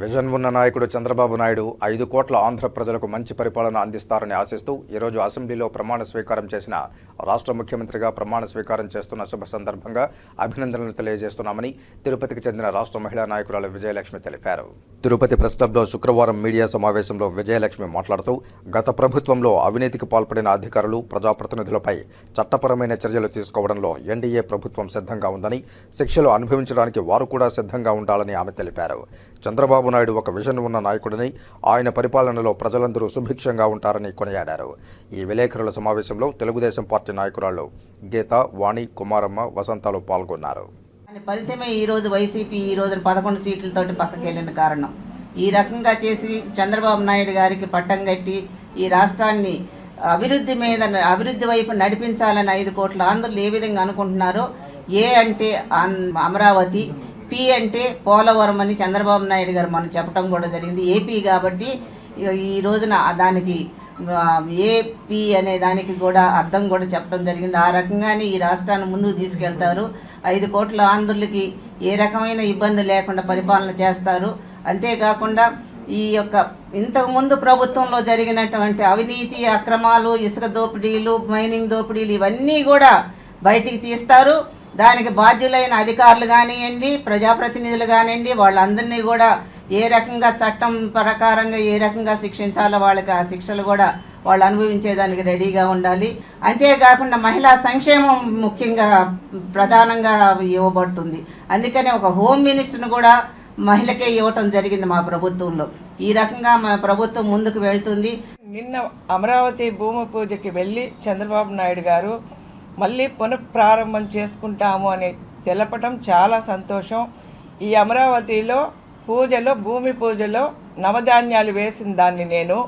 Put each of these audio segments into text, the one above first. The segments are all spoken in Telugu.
విజన్ ఉన్న నాయకుడు చంద్రబాబు నాయుడు ఐదు కోట్ల ఆంధ్ర ప్రజలకు మంచి పరిపాలన అందిస్తారని ఆశిస్తూ ఈరోజు అసెంబ్లీలో ప్రమాణ స్వీకారం చేసిన రాష్ట్ర ముఖ్యమంత్రిగా ప్రమాణ స్వీకారం చేస్తున్న శుభ సందర్భంగా అభినందనలు తెలియజేస్తున్నామని తిరుపతికి చెందిన రాష్ట్ర మహిళా నాయకురాలు విజయలక్ష్మి తెలిపారు. తిరుపతి ప్రెస్ క్లబ్లో శుక్రవారం మీడియా సమావేశంలో విజయలక్ష్మి మాట్లాడుతూ గత ప్రభుత్వంలో అవినీతికి పాల్పడిన అధికారులు ప్రజాప్రతినిధులపై చట్టపరమైన చర్యలు తీసుకోవడంలో ఎన్డీఏ ప్రభుత్వం సిద్ధంగా ఉందని శిక్షలు అనుభవించడానికి వారు కూడా సిద్ధంగా ఉండాలని ఆమె తెలిపారు. చంద్రబాబు నాయుడు ఒక విజన్ ఉన్న నాయకుడిని ఆయన పరిపాలనలో ప్రజలందరూ సుభిక్షంగా ఉంటారని కొనియాడారు. ఈ విలేకరుల సమావేశంలో తెలుగుదేశం పార్టీ నాయకురాలు గీత వాణి కుమారమ్మ వసంతాలు పాల్గొన్నారు. దాని ఫలితమే ఈరోజు వైసీపీ ఈ రోజున పదకొండు సీట్లతోటి పక్కకి వెళ్ళిన కారణం. ఈ రకంగా చేసి చంద్రబాబు నాయుడు గారికి పట్టం కట్టి ఈ రాష్ట్రాన్ని అభివృద్ధి మీద అభివృద్ధి వైపు నడిపించాలని ఐదు కోట్ల ఆంధ్రులు ఏ విధంగా అనుకుంటున్నారో ఏ అంటే అమరావతి పి అంటే పోలవరం అని చంద్రబాబు నాయుడు గారు మనం చెప్పడం కూడా జరిగింది. ఏపీ కాబట్టి ఈ- రోజున దానికి ఏపీ అనే దానికి కూడా అర్థం కూడా చెప్పడం జరిగింది. ఆ రకంగానే ఈ రాష్ట్రాన్ని ముందుకు తీసుకెళ్తారు. ఐదు కోట్ల ఆంధ్రులకి ఏ రకమైన ఇబ్బంది లేకుండా పరిపాలన చేస్తారు. అంతేకాకుండా ఈ యొక్క ఇంతకుముందు ప్రభుత్వంలో జరిగినటువంటి అవినీతి అక్రమాలు ఇసుక దోపిడీలు మైనింగ్ దోపిడీలు ఇవన్నీ కూడా బయటికి తీస్తారు. దానికి బాధ్యులైన అధికారులు కానివ్వండి ప్రజాప్రతినిధులు కానివ్వండి వాళ్ళందరినీ కూడా ఏ రకంగా చట్టం ప్రకారంగా ఏ రకంగా శిక్షించాలో వాళ్ళకి ఆ శిక్షలు కూడా వాళ్ళు అనుభవించేదానికి రెడీగా ఉండాలి. అంతేకాకుండా మహిళా సంక్షేమం ముఖ్యంగా ప్రధానంగా ఇవ్వబడుతుంది. అందుకని ఒక హోమ్ మినిస్టర్ని కూడా మహిళకే ఇవ్వటం జరిగింది మా ప్రభుత్వంలో. ఈ రకంగా మా ప్రభుత్వం ముందుకు వెళ్తుంది. నిన్న అమరావతి భూమి పూజకి వెళ్ళి చంద్రబాబు నాయుడు గారు మళ్ళీ పునఃప్రారంభం చేసుకుంటాము అని తెలపటం చాలా సంతోషం. ఈ అమరావతిలో పూజలో భూమి పూజలో నవధాన్యాలు వేసిన దాన్ని నేను.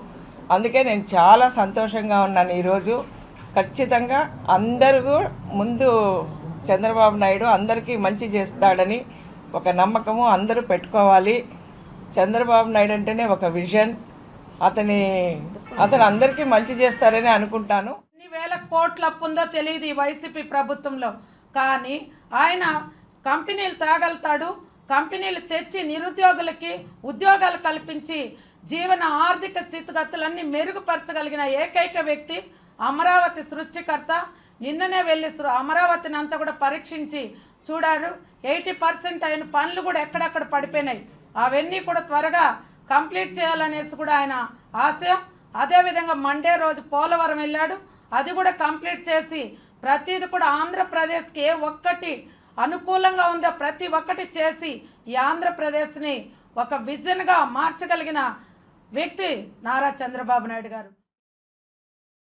అందుకే నేను చాలా సంతోషంగా ఉన్నాను ఈరోజు. ఖచ్చితంగా అందరూ ముందు చంద్రబాబు నాయుడు అందరికీ మంచి చేస్తాడని ఒక నమ్మకము అందరూ పెట్టుకోవాలి. చంద్రబాబు నాయుడు అంటేనే ఒక విజన్. అతని అతను అందరికీ మంచి చేస్తారని అనుకుంటాను. కోట్ల అప్పు ఉందో తెలియదు ఈ వైసీపీ ప్రభుత్వంలో. కానీ ఆయన కంపెనీలు తాగలుతాడు కంపెనీలు తెచ్చి నిరుద్యోగులకి ఉద్యోగాలు కల్పించి జీవన ఆర్థిక స్థితిగతులన్నీ మెరుగుపరచగలిగిన ఏకైక వ్యక్తి అమరావతి సృష్టికర్త. నిన్ననే వెళ్ళి అమరావతిని అంతా కూడా పరీక్షించి చూడారు. ఎయిటీ పర్సెంట్ అయిన పనులు కూడా ఎక్కడెక్కడ పడిపోయినాయి. అవన్నీ కూడా త్వరగా కంప్లీట్ చేయాలనేసి కూడా ఆయన ఆశయం. అదేవిధంగా మండే రోజు పోలవరం వెళ్ళాడు. అది కూడా కంప్లీట్ చేసి ప్రతిది కూడా ఆంధ్రప్రదేశ్కి ఏ ఒక్కటి అనుకూలంగా ఉందో ప్రతి ఒక్కటి చేసి ఈ ఆంధ్రప్రదేశ్ని ఒక విజన్గా మార్చగలిగిన వ్యక్తి నారా చంద్రబాబు నాయుడు గారు.